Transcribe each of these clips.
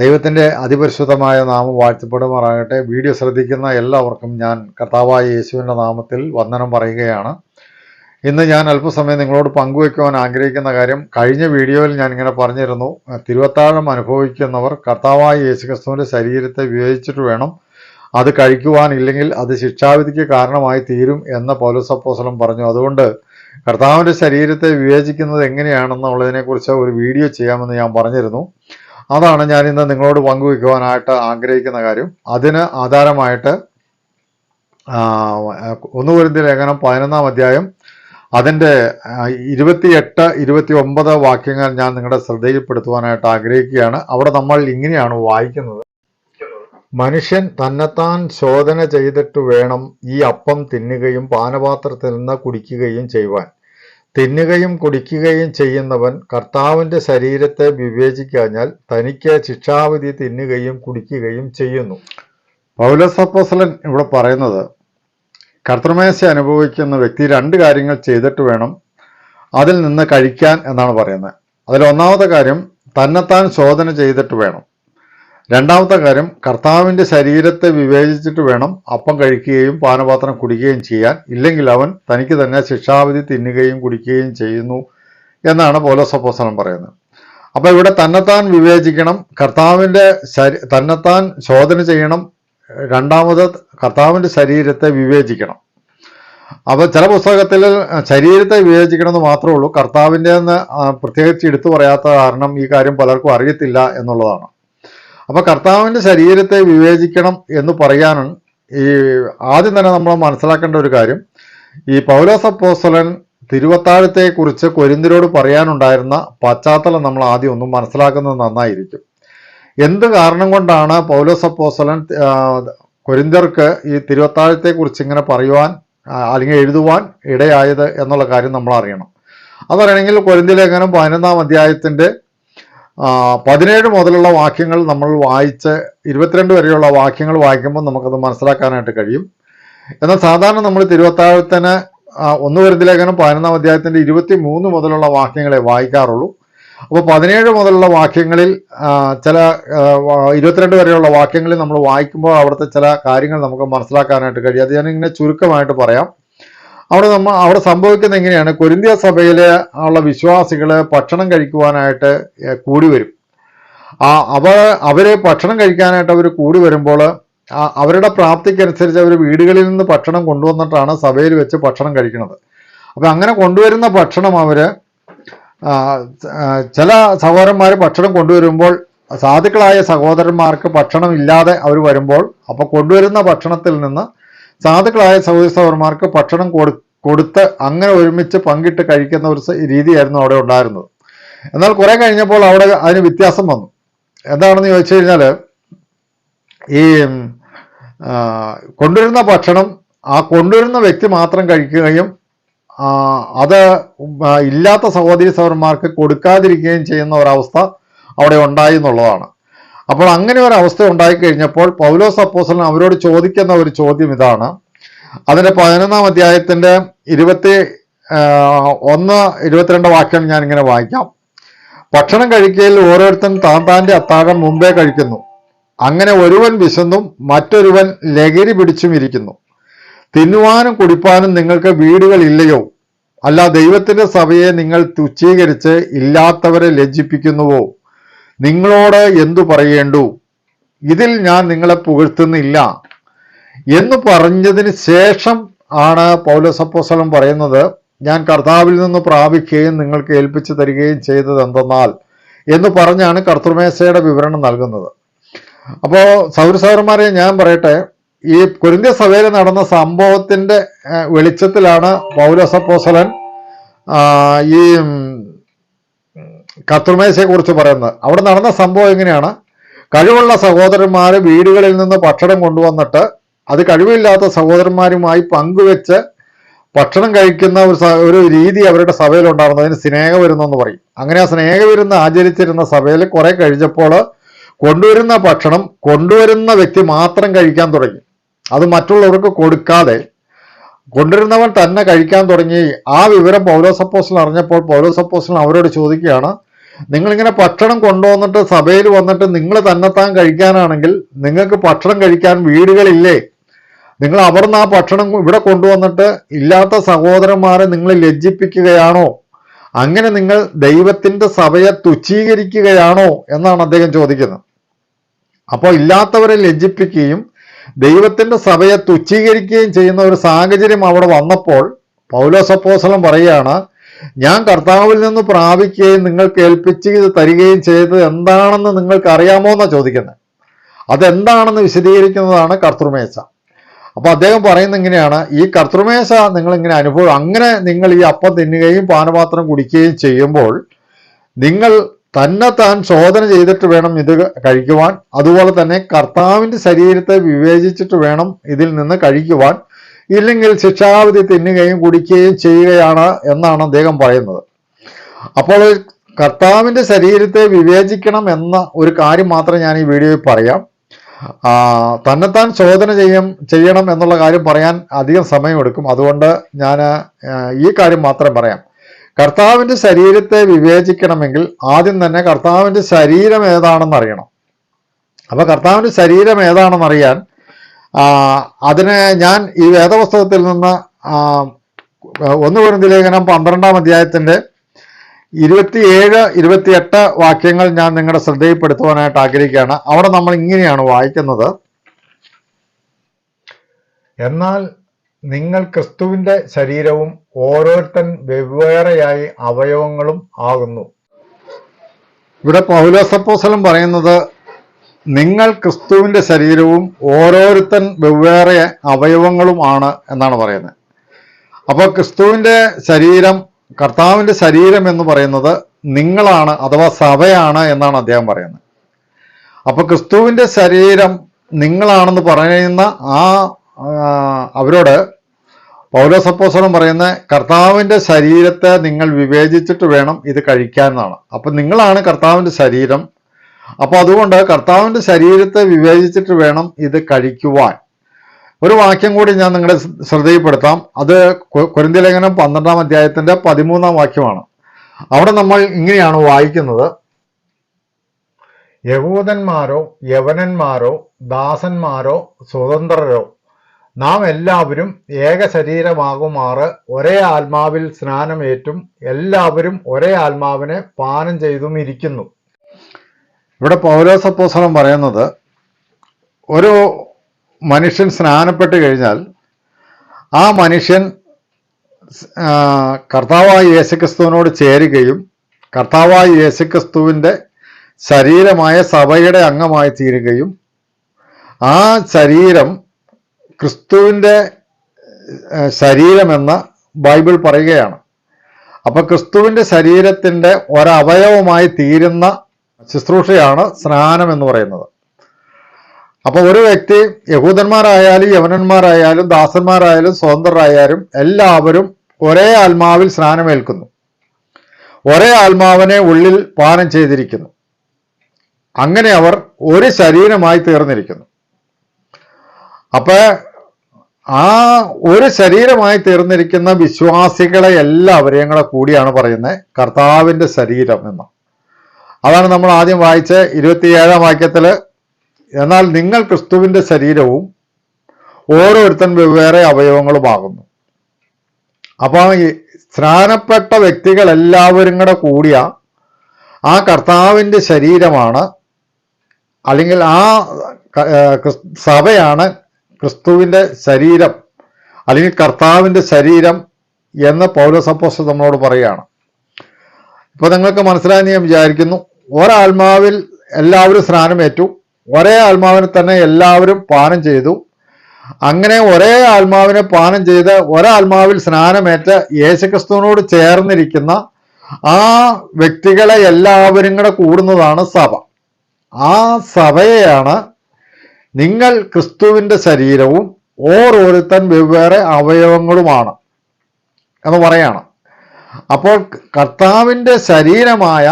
ദൈവത്തിന്റെ അതിപരിശുദ്ധമായ നാമം വാഴ്ത്തപ്പെടുമാറാകട്ടെ. വീഡിയോ ശ്രദ്ധിക്കുന്ന എല്ലാവർക്കും ഞാൻ കർത്താവായ യേശുവിന്റെ നാമത്തിൽ വന്ദനം പറയുകയാണ്. ഇന്ന് ഞാൻ അല്പസമയം നിങ്ങളോട് പങ്കുവയ്ക്കുവാൻ ആഗ്രഹിക്കുന്ന കാര്യം കഴിഞ്ഞ വീഡിയോയിൽ ഞാൻ ഇങ്ങനെ പറഞ്ഞിരുന്നു തിരുവത്താഴം അനുഭവിക്കുന്നവർ കർത്താവായ യേശുക്രിസ്തുവിന്റെ ശരീരത്തെ വിവേചിച്ചിട്ട് വേണം അത് കഴിക്കുവാനില്ലെങ്കിൽ അത് ശിക്ഷാവിധിക്ക് കാരണമായി തീരും എന്ന് പൗലസപ്പോസലം പറഞ്ഞു. അതുകൊണ്ട് കർത്താവിന്റെ ശരീരത്തെ വിവേചിക്കുന്നത് എങ്ങനെയാണെന്നുള്ളതിനെക്കുറിച്ച് ഒരു വീഡിയോ ചെയ്യാമെന്ന് ഞാൻ പറഞ്ഞിരുന്നു. അതാണ് ഞാൻ ഇന്ന് നിങ്ങളോട് പങ്കുവയ്ക്കുവാനായിട്ട് ആഗ്രഹിക്കുന്ന കാര്യം. അതിന് ആധാരമായിട്ട് ഒന്ന് കുരുന്തി ലേഖനം പതിനൊന്നാം അധ്യായം അതിന്റെ ഇരുപത്തിയെട്ട് ഇരുപത്തി ഒമ്പത് വാക്യങ്ങൾ ഞാൻ നിങ്ങളുടെ ശ്രദ്ധയിൽപ്പെടുത്തുവാനായിട്ട് ആഗ്രഹിക്കുകയാണ്. അവിടെ നമ്മൾ ഇങ്ങനെയാണ് വായിക്കുന്നത്. മനുഷ്യൻ തന്നെത്താൻ ശോധന ചെയ്തിട്ട് വേണം ഈ അപ്പം തിന്നുകയും പാനപാത്രത്തിൽ നിന്ന് കുടിക്കുകയും ചെയ്യുവാൻ. തിന്നുകയും കുടിക്കുകയും ചെയ്യുന്നവൻ കർത്താവിന്റെ ശരീരത്തെ വിവേചിക്കാഞ്ഞാൽ തനിക്ക് ശിക്ഷാവിധി തിന്നുകയും കുടിക്കുകയും ചെയ്യുന്നു. പൗലസപ്പോസലൻ ഇവിടെ പറയുന്നത് കർത്തൃമേശ അനുഭവിക്കുന്ന വ്യക്തി രണ്ട് കാര്യങ്ങൾ ചെയ്തിട്ട് വേണം അതിൽ നിന്ന് കഴിക്കാൻ എന്നാണ് പറയുന്നത്. അതിൽ ഒന്നാമത്തെ കാര്യം തന്നെത്താൻ ശോധന ചെയ്തിട്ട് വേണം. രണ്ടാമത്തെ കാര്യം കർത്താവിന്റെ ശരീരത്തെ വിവേചിച്ചിട്ട് വേണം അപ്പം കഴിക്കുകയും പാനപാത്രം കുടിക്കുകയും ചെയ്യാൻ. ഇല്ലെങ്കിൽ അവൻ തനിക്ക് തന്നെ ശിക്ഷാവിധി തിന്നുകയും കുടിക്കുകയും ചെയ്യുന്നു എന്നാണ് പൗലോസപ്പോസനം പറയുന്നത്. അപ്പൊ ഇവിടെ തന്നെത്താൻ വിവേചിക്കണം കർത്താവിന്റെ ശരി തന്നെത്താൻ ശോധന ചെയ്യണം രണ്ടാമത് കർത്താവിന്റെ ശരീരത്തെ വിവേചിക്കണം. അപ്പൊ ചില പുസ്തകത്തിൽ ശരീരത്തെ വിവേചിക്കണമെന്ന് മാത്രമേ ഉള്ളൂ. കർത്താവിന്റെ എന്ന് പ്രത്യേകിച്ച് എടുത്തു പറയാത്ത കാരണം ഈ കാര്യം പലർക്കും അറിയത്തില്ല എന്നുള്ളതാണ്. അപ്പൊ കർത്താവിന്റെ ശരീരത്തെ വിവേചിക്കണം എന്ന് പറയാനും ഈ ആദ്യം തന്നെ നമ്മൾ മനസ്സിലാക്കേണ്ട ഒരു കാര്യം. ഈ പൗലോസ് അപ്പോസ്തലൻ തിരുവത്താഴത്തെ കുറിച്ച് കൊരിന്തിരോട് പറയാനുണ്ടായിരുന്ന പശ്ചാത്തലം നമ്മൾ ആദ്യം ഒന്നും മനസ്സിലാക്കുന്നത് നന്നായിരിക്കും. എന്ത് കാരണം കൊണ്ടാണ് പൗലോസ് അപ്പോസ്തലൻ കൊരിന്തർക്ക് ഈ തിരുവത്താഴത്തെ കുറിച്ച് ഇങ്ങനെ പറയുവാൻ അല്ലെങ്കിൽ എഴുതുവാൻ ഇടയായത് എന്നുള്ള കാര്യം നമ്മൾ അറിയണം. അതറിയണമെങ്കിൽ കൊരിന്തി ലേഖനം പതിനൊന്നാം അധ്യായത്തിന്റെ ആ, പതിനേഴ് മുതലുള്ള വാക്യങ്ങൾ നമ്മൾ വായിച്ച് ഇരുപത്തിരണ്ട് വരെയുള്ള വാക്യങ്ങൾ വായിക്കുമ്പോൾ നമുക്കത് മനസ്സിലാക്കാനായിട്ട് കഴിയും. എന്നാൽ സാധാരണ നമ്മൾ തിരുവത്താഴത്തിന് ഒന്ന് വരുന്ന ലേഖനം പതിനൊന്നാം അധ്യായത്തിന്റെ ഇരുപത്തി മൂന്ന് മുതലുള്ള വാക്യങ്ങളെ വായിക്കാറുള്ളൂ. അപ്പോൾ പതിനേഴ് മുതലുള്ള വാക്യങ്ങളിൽ ചില ഇരുപത്തിരണ്ട് വരെയുള്ള വാക്യങ്ങളിൽ നമ്മൾ വായിക്കുമ്പോൾ അവിടുത്തെ ചില കാര്യങ്ങൾ നമുക്ക് മനസ്സിലാക്കാനായിട്ട് കഴിയും. അത് ഞാനിങ്ങനെ ചുരുക്കമായിട്ട് പറയാം. അവിടെ നമ്മൾ അവിടെ സംഭവിക്കുന്നത് എങ്ങനെയാണ്? കൊരിന്തിയ സഭയിലെ ഉള്ള വിശ്വാസികൾ ഭക്ഷണം കഴിക്കുവാനായിട്ട് കൂടി വരും. ആ അവ അവർ ഭക്ഷണം കഴിക്കാനായിട്ട് അവർ കൂടി വരുമ്പോൾ അവരുടെ പ്രാപ്തിക്കനുസരിച്ച് അവർ വീടുകളിൽ നിന്ന് ഭക്ഷണം കൊണ്ടുവന്നിട്ടാണ് സഭയിൽ വെച്ച് ഭക്ഷണം കഴിക്കുന്നത്. അപ്പം അങ്ങനെ കൊണ്ടുവരുന്ന ഭക്ഷണം ആ, ചില സഹോദരന്മാർ ഭക്ഷണം കൊണ്ടുവരുമ്പോൾ സാധുക്കളായ സഹോദരന്മാർക്ക് ഭക്ഷണം ഇല്ലാതെ അവർ വരുമ്പോൾ അപ്പോൾ കൊണ്ടുവരുന്ന ഭക്ഷണത്തിൽ നിന്ന് സാധുക്കളായ സൗദി സൗരന്മാർക്ക് ഭക്ഷണം കൊടു കൊടുത്ത് അങ്ങനെ ഒരുമിച്ച് പങ്കിട്ട് കഴിക്കുന്ന ഒരു രീതിയായിരുന്നു അവിടെ ഉണ്ടായിരുന്നത്. എന്നാൽ കുറെ കഴിഞ്ഞപ്പോൾ അവിടെ അതിന് വ്യത്യാസം വന്നു. എന്താണെന്ന് ചോദിച്ചു കഴിഞ്ഞാൽ ഈ കൊണ്ടുവരുന്ന ഭക്ഷണം ആ കൊണ്ടുവരുന്ന വ്യക്തി മാത്രം കഴിക്കുകയും അത് ഇല്ലാത്ത സഹോദരി സഹോദരന്മാർക്ക് കൊടുക്കാതിരിക്കുകയും ചെയ്യുന്ന ഒരവസ്ഥ അവിടെ ഉണ്ടായി എന്നുള്ളതാണ്. അപ്പോൾ അങ്ങനെ ഒരു അവസ്ഥ ഉണ്ടായിക്കഴിഞ്ഞപ്പോൾ പൗലോസ് അപ്പോസലൻ അവരോട് ചോദിക്കുന്ന ഒരു ചോദ്യം ഇതാണ്. അതിന്റെ പതിനൊന്നാം അധ്യായത്തിന്റെ ഇരുപത്തി ഒന്ന് ഇരുപത്തിരണ്ട് വാക്യം ഞാൻ ഇങ്ങനെ വായിക്കാം. ഭക്ഷണം കഴിക്കയിൽ ഓരോരുത്തൻ താൻ താന്റെ അത്താഴം മുമ്പേ കഴിക്കുന്നു. അങ്ങനെ ഒരുവൻ വിശന്നും മറ്റൊരുവൻ ലഹരി പിടിച്ചും ഇരിക്കുന്നു. തിന്നുവാനും കുടിപ്പാനും നിങ്ങൾക്ക് വീടുകളില്ലയോ അല്ല ദൈവത്തിന്റെ സഭയെ നിങ്ങൾ തുച്ഛീകരിച്ച് ഇല്ലാത്തവരെ ലജ്ജിപ്പിക്കുന്നുവോ? നിങ്ങളോട് എന്തു പറയേണ്ടു? ഇതിൽ ഞാൻ നിങ്ങളെ പുകഴ്ത്തുന്നില്ല. എന്ന് പറഞ്ഞതിന് ശേഷം ആണ് പൗലസപ്പോസലം പറയുന്നത് ഞാൻ കർത്താവിൽ നിന്ന് പ്രാപിക്കുകയും നിങ്ങൾക്ക് ഏൽപ്പിച്ചു തരികയും ചെയ്തത് എന്തെന്നാൽ എന്ന് പറഞ്ഞാണ് കർത്തൃമേശയുടെ വിവരണം നൽകുന്നത്. അപ്പോൾ സൗരസൗരന്മാരെ ഞാൻ പറയട്ടെ ഈ കുരിന്ത്യ സഭയിൽ നടന്ന സംഭവത്തിന്റെ വെളിച്ചത്തിലാണ് പൗലസപ്പോസലൻ ഈ കർത്തൃമേശയെ കുറിച്ച് പറയുന്നത്. അവിടെ നടന്ന സംഭവം എങ്ങനെയാണ്? കഴിവുള്ള സഹോദരന്മാർ വീടുകളിൽ നിന്ന് ഭക്ഷണം കൊണ്ടുവന്നിട്ട് അത് കഴിവില്ലാത്ത സഹോദരന്മാരുമായി പങ്കുവെച്ച് ഭക്ഷണം കഴിക്കുന്ന ഒരു ഒരു രീതി അവരുടെ സഭയിൽ ഉണ്ടായിരുന്നു അതിന് സ്നേഹവിരുന്ന് എന്ന് പറയും. അങ്ങനെ ആ സ്നേഹവിരുന്ന് ആചരിച്ചിരുന്ന സഭയിൽ കുറെ കഴിഞ്ഞപ്പോൾ കൊണ്ടുവരുന്ന ഭക്ഷണം കൊണ്ടുവരുന്ന വ്യക്തി മാത്രം കഴിക്കാൻ തുടങ്ങി. അത് മറ്റുള്ളവർക്ക് കൊടുക്കാതെ കൊണ്ടുവരുന്നവൻ തന്നെ കഴിക്കാൻ തുടങ്ങി. ആ വിവരം പൗലോസപ്പോസ്റ്റൽ അറിഞ്ഞപ്പോൾ പൗലോസപ്പോസ്റ്റൽ അവരോട് ചോദിക്കുകയാണ് നിങ്ങളിങ്ങനെ ഭക്ഷണം കൊണ്ടുവന്നിട്ട് സഭയിൽ വന്നിട്ട് നിങ്ങൾ തന്നെത്താൻ കഴിക്കാനാണെങ്കിൽ നിങ്ങൾക്ക് ഭക്ഷണം കഴിക്കാൻ വീടുകളില്ലേ? നിങ്ങൾ അവിടുന്ന് ആ ഭക്ഷണം ഇവിടെ കൊണ്ടുവന്നിട്ട് ഇല്ലാത്ത സഹോദരന്മാരെ നിങ്ങൾ ലജ്ജിപ്പിക്കുകയാണോ? അങ്ങനെ നിങ്ങൾ ദൈവത്തിന്റെ സഭയെ തുച്ഛീകരിക്കുകയാണോ എന്നാണ് അദ്ദേഹം ചോദിക്കുന്നത്. അപ്പോൾ ഇല്ലാത്തവരെ ലജ്ജിപ്പിക്കുകയും ദൈവത്തിന്റെ സഭയെ തുച്ഛീകരിക്കുകയും ചെയ്യുന്ന ഒരു സാഹചര്യം അവിടെ വന്നപ്പോൾ പൗലോസപ്പോസലം പറയുകയാണ് ഞാൻ കർത്താവിൽ നിന്ന് പ്രാപിക്കുകയും നിങ്ങൾക്ക് ഏൽപ്പിച്ച് തരികയും ചെയ്തത് എന്താണെന്ന് നിങ്ങൾക്ക് അറിയാമോ എന്നാണ് ചോദിക്കുന്നത്. അതെന്താണെന്ന് വിശദീകരിക്കുന്നതാണ് കർത്തൃമേശ. അപ്പൊ അദ്ദേഹം പറയുന്ന ഇങ്ങനെയാണ് ഈ കർത്തൃമേശ നിങ്ങൾ ഇങ്ങനെ അനുഭവം അങ്ങനെ നിങ്ങൾ ഈ അപ്പം തിന്നുകയും പാനപാത്രം കുടിക്കുകയും ചെയ്യുമ്പോൾ നിങ്ങൾ തന്നെ താൻ ശോധന ചെയ്തിട്ട് വേണം ഇത് കഴിക്കുവാൻ. അതുപോലെ തന്നെ കർത്താവിന്റെ ശരീരത്തെ വിവേചിച്ചിട്ട് വേണം ഇതിൽ നിന്ന് കഴിക്കുവാൻ. ഇല്ലെങ്കിൽ ശിക്ഷാവിധി തിന്നുകയും കുടിക്കുകയും ചെയ്യുകയാണ് എന്നാണ് അദ്ദേഹം പറയുന്നത്. അപ്പോൾ കർത്താവിന്റെ ശരീരത്തെ വിവേചിക്കണം എന്ന ഒരു കാര്യം മാത്രം ഞാൻ ഈ വീഡിയോയിൽ പറയാം. തന്നെത്താൻ ശോധന ചെയ്യും ചെയ്യണം എന്നുള്ള കാര്യം പറയാൻ അധികം സമയമെടുക്കും. അതുകൊണ്ട് ഞാൻ ഈ കാര്യം മാത്രം പറയാം. കർത്താവിന്റെ ശരീരത്തെ വിവേചിക്കണമെങ്കിൽ ആദ്യം തന്നെ കർത്താവിന്റെ ശരീരം ഏതാണെന്ന് അറിയണം. അപ്പോൾ കർത്താവിന്റെ ശരീരം ഏതാണെന്ന് അറിയാൻ ആ, അതിന് ഞാൻ ഈ വേദപുസ്തകത്തിൽ നിന്ന് ഒന്ന് കുരുന്തി ലേഖനം പന്ത്രണ്ടാം അധ്യായത്തിന്റെ ഇരുപത്തിയേഴ് ഇരുപത്തിയെട്ട് വാക്യങ്ങൾ ഞാൻ നിങ്ങളുടെ ശ്രദ്ധയിൽപ്പെടുത്തുവാനായിട്ട് ആഗ്രഹിക്കുകയാണ്. അവിടെ നമ്മൾ ഇങ്ങനെയാണ് വായിക്കുന്നത്. എന്നാൽ നിങ്ങൾ ക്രിസ്തുവിന്റെ ശരീരവും ഓരോരുത്തൻ വെവ്വേറെയായി അവയവങ്ങളും ആകുന്നു. ഇവിടെ പൗലോസപ്പോസലം പറയുന്നത് നിങ്ങൾ ക്രിസ്തുവിന്റെ ശരീരവും ഓരോരുത്തൻ വെവ്വേറെ അവയവങ്ങളും ആണ് എന്നാണ് പറയുന്നത്. അപ്പോൾ ക്രിസ്തുവിന്റെ ശരീരം കർത്താവിന്റെ ശരീരം എന്ന് പറയുന്നത് നിങ്ങളാണ് അഥവാ സഭയാണ് എന്നാണ് അദ്ദേഹം പറയുന്നത്. അപ്പോൾ ക്രിസ്തുവിന്റെ ശരീരം നിങ്ങളാണെന്ന് പറയുന്ന ആ അവരോട് പൗലോസപ്പോസനം പറയുന്ന കർത്താവിന്റെ ശരീരത്തെ നിങ്ങൾ വിവേചിച്ചിട്ട് വേണം ഇത് കഴിക്കാൻ എന്നാണ്. അപ്പൊ നിങ്ങളാണ് കർത്താവിന്റെ ശരീരം അപ്പൊ അതുകൊണ്ട് കർത്താവിന്റെ ശരീരത്തെ വിവേചിച്ചിട്ട് വേണം ഇത് കഴിക്കുവാൻ. ഒരു വാക്യം കൂടി ഞാൻ നിങ്ങളെ ശ്രദ്ധയിൽപ്പെടുത്താം. അത് കുരന്തിലേഖനം പന്ത്രണ്ടാം അധ്യായത്തിന്റെ പതിമൂന്നാം വാക്യമാണ്. അവിടെ നമ്മൾ ഇങ്ങനെയാണ് വായിക്കുന്നത്. യഹൂദന്മാരോ യവനന്മാരോ ദാസന്മാരോ സ്വതന്ത്രരോ നാം എല്ലാവരും ഏക ശരീരമാകുമാറ് ഒരേ ആത്മാവിൽ സ്നാനമേറ്റും എല്ലാവരും ഒരേ ആത്മാവിനെ പാനം ചെയ്തും ഇരിക്കുന്നു ഇവിടെ പൗലോസപ്പോസനം പറയുന്നത് ഒരു മനുഷ്യൻ സ്നാനപ്പെട്ട് കഴിഞ്ഞാൽ ആ മനുഷ്യൻ കർത്താവായി യേശുക്രിസ്തുവിനോട് ചേരുകയും കർത്താവായ യേശുക്രിസ്തുവിന്റെ ശരീരമായ സഭയുടെ അംഗമായി തീരുകയും ആ ശരീരം ക്രിസ്തുവിന്റെ ശരീരമെന്ന് ബൈബിൾ പറയുകയാണ്. അപ്പോൾ ക്രിസ്തുവിന്റെ ശരീരത്തിന്റെ ഒരവയവമായി തീരുന്ന ശുശ്രൂഷയാണ് സ്നാനം എന്ന് പറയുന്നത്. അപ്പോൾ ഒരു വ്യക്തി യഹൂദന്മാരായാലും യവനന്മാരായാലും ദാസന്മാരായാലും സ്വതന്ത്രരായാലും എല്ലാവരും ഒരേ ആത്മാവിൽ സ്നാനമേൽക്കുന്നു. ഒരേ ആത്മാവിനെ ഉള്ളിൽ പാനം ചെയ്തിരിക്കുന്നു. അങ്ങനെ അവർ ഒരു ശരീരമായി തീർന്നിരിക്കുന്നു. അപ്പോൾ ആ ഒരു ശരീരമായി തീർന്നിരിക്കുന്ന വിശ്വാസികളെ എല്ലാവരെയും കൂടെ കൂടിയാണ് പറയുന്നത് കർത്താവിന്റെ ശരീരം എന്ന്. അതാണ് നമ്മൾ ആദ്യം വായിച്ച ഇരുപത്തിയേഴാം വാക്യത്തിൽ എന്നാൽ നിങ്ങൾ ക്രിസ്തുവിന്റെ ശരീരവും ഓരോരുത്തൻ വെവ്വേറെ അവയവങ്ങളുമാകുന്നു. അപ്പൊ ഈ സ്നാനപ്പെട്ട വ്യക്തികൾ എല്ലാവരും കൂടെ കൂടിയ ആ കർത്താവിന്റെ ശരീരമാണ്. അല്ലെങ്കിൽ ആ സഭയാണ് ക്രിസ്തുവിന്റെ ശരീരം. അല്ലെങ്കിൽ കർത്താവിന്റെ ശരീരം എന്ന് പൗലോസപ്പോസ് നമ്മളോട് പറയുകയാണ്. ഇപ്പൊ നിങ്ങൾക്ക് മനസ്സിലായെന്ന് ഞാൻ വിചാരിക്കുന്നു. ഒരാത്മാവിൽ എല്ലാവരും സ്നാനമേറ്റു. ഒരേ ആത്മാവിനെ തന്നെ എല്ലാവരും പാനം ചെയ്തു. അങ്ങനെ ഒരേ ആത്മാവിനെ പാനം ചെയ്ത് ഒരാത്മാവിൽ സ്നാനമേറ്റ് യേശുക്രിസ്തുവിനോട് ചേർന്നിരിക്കുന്ന ആ വ്യക്തികളെ എല്ലാവരും കൂടെ കൂടുന്നതാണ് സഭ. ആ സഭയെയാണ് നിങ്ങൾ ക്രിസ്തുവിന്റെ ശരീരവും ഓരോരുത്തൻ വെവ്വേറെ അവയവങ്ങളുമാണ് എന്ന് പറയാണ്. അപ്പോൾ കർത്താവിന്റെ ശരീരമായ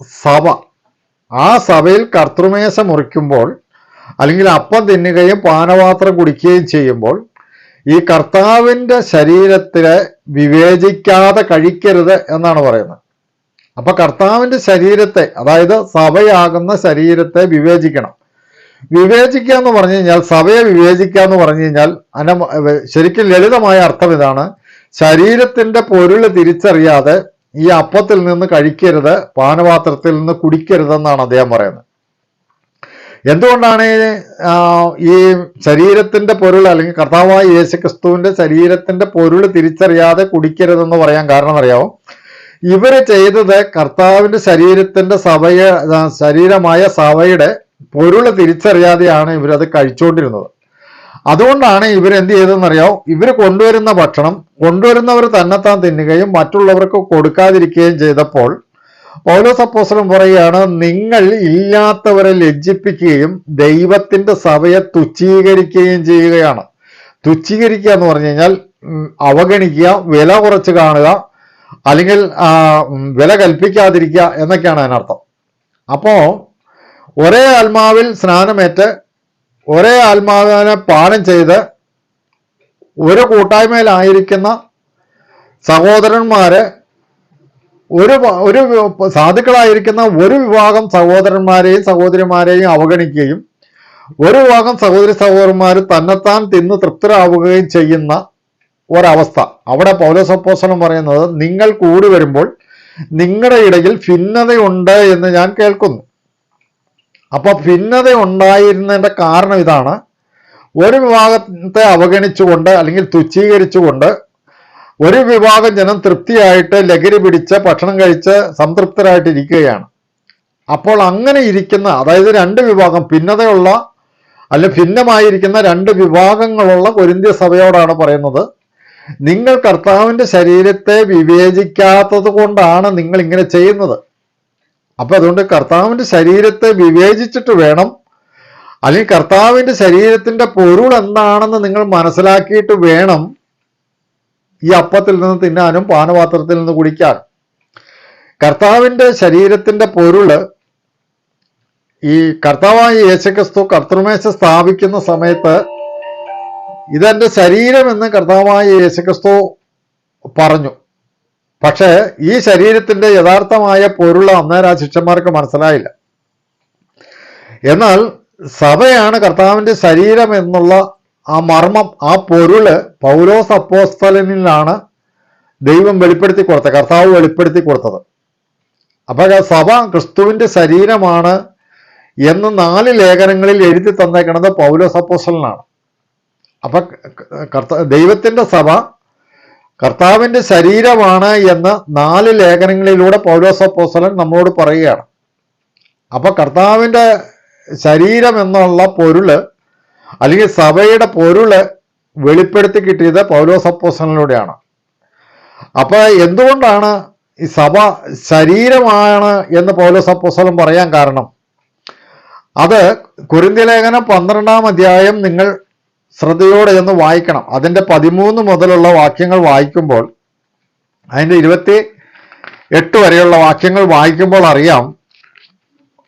സഭ. ആ സഭയിൽ കർത്തൃമേശ മുറിക്കുമ്പോൾ അല്ലെങ്കിൽ അപ്പം തിന്നുകയും പാനപാത്രം കുടിക്കുകയും ചെയ്യുമ്പോൾ ഈ കർത്താവിന്റെ ശരീരത്തിലെ വിവേചിക്കാതെ കഴിക്കരുത് എന്നാണ് പറയുന്നത്. അപ്പൊ കർത്താവിന്റെ ശരീരത്തെ അതായത് സഭയാകുന്ന ശരീരത്തെ വിവേചിക്കണം. വിവേചിക്കുക എന്ന് പറഞ്ഞു കഴിഞ്ഞാൽ സഭയെ വിവേചിക്കുക എന്ന് പറഞ്ഞു കഴിഞ്ഞാൽ അന ശരിക്കും ലളിതമായ അർത്ഥം ഇതാണ്. ശരീരത്തിന്റെ പൊരുൾ തിരിച്ചറിയാതെ ഈ അപ്പത്തിൽ നിന്ന് കഴിക്കരുത് പാനപാത്രത്തിൽ നിന്ന് കുടിക്കരുതെന്നാണ് അദ്ദേഹം പറയുന്നത്. എന്തുകൊണ്ടാണ് ഈ ശരീരത്തിന്റെ പൊരുൾ അല്ലെങ്കിൽ കർത്താവായ യേശുക്രിസ്തുവിന്റെ ശരീരത്തിന്റെ പൊരുൾ തിരിച്ചറിയാതെ കുടിക്കരുതെന്ന് പറയാൻ കാരണം അറിയാമോ ഇവർ ചെയ്തത് കർത്താവിന്റെ ശരീരത്തിന്റെ സഭയെ ശരീരമായ സഭയുടെ പൊരുൾ തിരിച്ചറിയാതെയാണ് ഇവരത് കഴിച്ചുകൊണ്ടിരുന്നത്. അതുകൊണ്ടാണ് ഇവർ ഇവരെന്ത് ചെയ്തതെന്നറിയാമോ ഇവർ കൊണ്ടുവരുന്ന ഭക്ഷണം കൊണ്ടുവരുന്നവർ തന്നെത്താൻ തിന്നുകയും മറ്റുള്ളവർക്ക് കൊടുക്കാതിരിക്കുകയും ചെയ്തപ്പോൾ പൗലോസ് അപ്പോസ്തലൻ പറയുകയാണ് നിങ്ങൾ ഇല്ലാത്തവരെ ലജ്ജിപ്പിക്കുകയും ദൈവത്തിന്റെ സഭയെ തുച്ഛീകരിക്കുകയും ചെയ്യുകയാണ്. തുച്ഛീകരിക്കുക എന്ന് പറഞ്ഞു കഴിഞ്ഞാൽ അവഗണിക്കുക വില കുറച്ച് കാണുക അല്ലെങ്കിൽ വില കൽപ്പിക്കാതിരിക്കുക എന്നൊക്കെയാണ് അതിനർത്ഥം. അപ്പോ ഒരേ ആത്മാവിൽ സ്നാനമേറ്റ് ഒരേ ആത്മാവിനെ പാനം ചെയ്ത് ഒരു കൂട്ടായ്മയിലായിരിക്കുന്ന സഹോദരന്മാരെ ഒരു ഒരു സാധുക്കളായിരിക്കുന്ന ഒരു വിഭാഗം സഹോദരന്മാരെയും സഹോദരിമാരെയും അവഗണിക്കുകയും ഒരു വിഭാഗം സഹോദരി സഹോദരന്മാർ തന്നെത്താൻ തിന്ന് തൃപ്തരാവുകയും ചെയ്യുന്ന ഒരവസ്ഥ. അവിടെ പൗലോസപ്പോസനം പറയുന്നത് നിങ്ങൾ കൂടി വരുമ്പോൾ നിങ്ങളുടെ ഇടയിൽ ഭിന്നതയുണ്ട് എന്ന് ഞാൻ കേൾക്കുന്നു. അപ്പൊ ഭിന്നത ഉണ്ടായിരുന്നതിന്റെ കാരണം ഇതാണ്. ഒരു വിഭാഗത്തെ അവഗണിച്ചുകൊണ്ട് അല്ലെങ്കിൽ തുച്ഛീകരിച്ചുകൊണ്ട് ഒരു വിഭാഗം ജനം തൃപ്തിയായിട്ട് ലഹരി പിടിച്ച് ഭക്ഷണം കഴിച്ച് സംതൃപ്തരായിട്ടിരിക്കുകയാണ്. അപ്പോൾ അങ്ങനെ ഇരിക്കുന്ന അതായത് രണ്ട് വിഭാഗം ഭിന്നതയുള്ള അല്ലെ ഭിന്നമായിരിക്കുന്ന രണ്ട് വിഭാഗങ്ങളുള്ള കൊരിന്ത്യ സഭയോടാണ് പറയുന്നത്. നിങ്ങൾ കർത്താവിന്റെ ശരീരത്തെ വിവേചിക്കാത്തത് കൊണ്ടാണ് നിങ്ങൾ ഇങ്ങനെ ചെയ്യുന്നത്. അപ്പൊ അതുകൊണ്ട് കർത്താവിന്റെ ശരീരത്തെ വിവേചിച്ചിട്ട് വേണം. അല്ലെങ്കിൽ കർത്താവിന്റെ ശരീരത്തിന്റെ പൊരുൾ എന്താണെന്ന് നിങ്ങൾ മനസ്സിലാക്കിയിട്ട് വേണം ഈ അപ്പത്തിൽ നിന്ന് തിന്നാനും പാനപാത്രത്തിൽ നിന്ന് കുടിക്കാൻ. കർത്താവിന്റെ ശരീരത്തിന്റെ പൊരുൾ ഈ കർത്താവായ യേശുക്രിസ്തു കർത്തൃമേശ സ്ഥാപിക്കുന്ന സമയത്ത് ഇതെന്റെ ശരീരം എന്ന് കർത്താവായ യേശുക്രിസ്തു പറഞ്ഞു. പക്ഷേ ഈ ശരീരത്തിന്റെ യഥാർത്ഥമായ പൊരുള അന്നേരം ആ ശിഷ്യന്മാർക്ക് മനസ്സിലായില്ല. എന്നാൽ സഭയാണ് കർത്താവിന്റെ ശരീരം എന്നുള്ള ആ മർമ്മം ആ പൊരുൾ പൗലോസ് അപ്പോസ്തലനിലാണ് ദൈവം വെളിപ്പെടുത്തി കൊടുത്തത് കർത്താവ് വെളിപ്പെടുത്തി കൊടുത്തത്. അപ്പോൾ സഭ ക്രിസ്തുവിന്റെ ശരീരമാണ് എന്ന് നാല് ലേഖനങ്ങളിൽ എഴുതി തന്നേക്കണത് പൗലോസ് അപ്പോസ്തലനാണ്. അപ്പൊ കർത്ത ദൈവത്തിന്റെ സഭ കർത്താവിന്റെ ശരീരമാണ് എന്ന് നാല് ലേഖനങ്ങളിലൂടെ പൗലോസ് അപ്പോസ്തലൻ നമ്മളോട് പറയുകയാണ്. അപ്പൊ കർത്താവിന്റെ ശരീരം എന്നുള്ള പൊരുൾ അല്ലെങ്കിൽ സഭയുടെ പൊരുൾ വെളിപ്പെടുത്തി കിട്ടിയത് പൗലോസ് അപ്പോസ്തലനിലൂടെയാണ് അപ്പൊ എന്തുകൊണ്ടാണ് ഈ സഭ ശരീരമാണ് എന്ന് പൗലോസ് അപ്പോസ്തലൻ പറയാൻ കാരണം? അത് കുരുന്തി ലേഖനം പന്ത്രണ്ടാം അധ്യായം നിങ്ങൾ ശ്രദ്ധയോടെ ഒന്ന് വായിക്കണം. അതിന്റെ പതിമൂന്ന് മുതലുള്ള വാക്യങ്ങൾ വായിക്കുമ്പോൾ അതിന്റെ ഇരുപത്തി എട്ട് വരെയുള്ള വാക്യങ്ങൾ വായിക്കുമ്പോൾ അറിയാം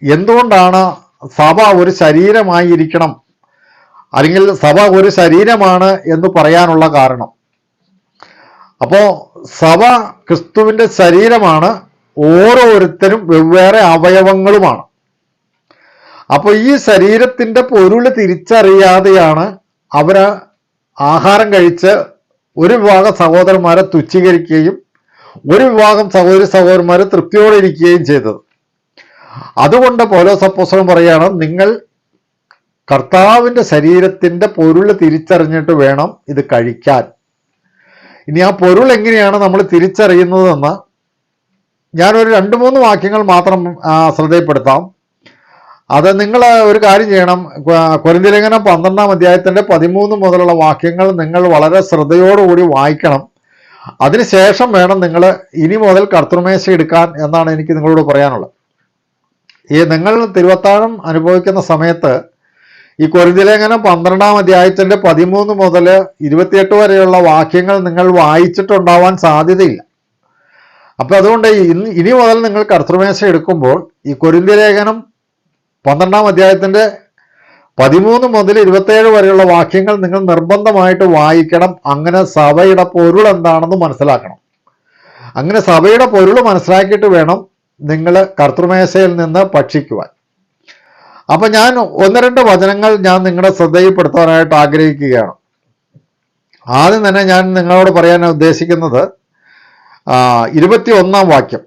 എന്തുകൊണ്ടാണ് സഭ ഒരു ശരീരമായി ഇരിക്കണം അല്ലെങ്കിൽ സഭ ഒരു ശരീരമാണ് എന്ന് പറയാനുള്ള കാരണം. അപ്പോൾ സഭ ക്രിസ്തുവിന്റെ ശരീരമാണ് ഓരോരുത്തരും വെവ്വേറെ അവയവങ്ങളുമാണ്. അപ്പോൾ ഈ ശരീരത്തിന്റെ പൊരുൾ തിരിച്ചറിയാതെയാണ് അവർ ആഹാരം കഴിച്ച് ഒരു വിഭാഗം സഹോദരന്മാരെ തുച്ഛീകരിക്കുകയും ഒരു വിഭാഗം സഹോദരി സഹോദരന്മാരെ തൃപ്തിയോടെ ഇരിക്കുകയും ചെയ്തത്. അതുകൊണ്ട് പൗലോസപ്പോസ്തലൻ പറയുകയാണ് നിങ്ങൾ കർത്താവിന്റെ ശരീരത്തിന്റെ പൊരുൾ തിരിച്ചറിഞ്ഞിട്ട് വേണം ഇത് കഴിക്കാൻ. ഇനി ആ പൊരുൾ എങ്ങനെയാണ് നമ്മൾ തിരിച്ചറിയുന്നതെന്ന് ഞാനൊരു രണ്ട് മൂന്ന് വാക്യങ്ങൾ മാത്രം ശ്രദ്ധയിൽപ്പെടുത്താം. അത് നിങ്ങൾ ഒരു കാര്യം ചെയ്യണം. കൊരിന്തിലേഖനം പന്ത്രണ്ടാം അധ്യായത്തിന്റെ പതിമൂന്ന് മുതലുള്ള വാക്യങ്ങൾ നിങ്ങൾ വളരെ ശ്രദ്ധയോടുകൂടി വായിക്കണം. അതിനുശേഷം വേണം നിങ്ങൾ ഇനി മുതൽ കർത്തൃമേശ എടുക്കാൻ എന്നാണ് എനിക്ക് നിങ്ങളോട് പറയാനുള്ളത്. ഈ നിങ്ങൾ തിരുവത്താഴം അനുഭവിക്കുന്ന സമയത്ത് ഈ കൊരിന്തിലേഖനം പന്ത്രണ്ടാം അധ്യായത്തിന്റെ പതിമൂന്ന് മുതൽ ഇരുപത്തിയെട്ട് വരെയുള്ള വാക്യങ്ങൾ നിങ്ങൾ വായിച്ചിട്ടുണ്ടാവാൻ സാധ്യതയില്ല. അപ്പൊ അതുകൊണ്ട് ഇനി മുതൽ നിങ്ങൾ കർത്തൃമേശ എടുക്കുമ്പോൾ ഈ കൊരിന്തിലേഖനം പന്ത്രണ്ടാം അധ്യായത്തിന്റെ പതിമൂന്ന് മുതൽ ഇരുപത്തേഴ് വരെയുള്ള വാക്യങ്ങൾ നിങ്ങൾ നിർബന്ധമായിട്ട് വായിക്കണം. അങ്ങനെ സഭയുടെ പൊരുൾ എന്താണെന്ന് മനസ്സിലാക്കണം. അങ്ങനെ സഭയുടെ പൊരുൾ മനസ്സിലാക്കിയിട്ട് വേണം നിങ്ങൾ കർത്തൃമേശയിൽ നിന്ന് ഭക്ഷിക്കുവാൻ. അപ്പൊ ഞാൻ ഒന്ന് രണ്ട് വചനങ്ങൾ ഞാൻ നിങ്ങളുടെ ശ്രദ്ധയിൽപ്പെടുത്താനായിട്ട് ആഗ്രഹിക്കുകയാണ്. ആദ്യം തന്നെ ഞാൻ നിങ്ങളോട് പറയാൻ ഉദ്ദേശിക്കുന്നത് ഇരുപത്തി ഒന്നാം വാക്യം.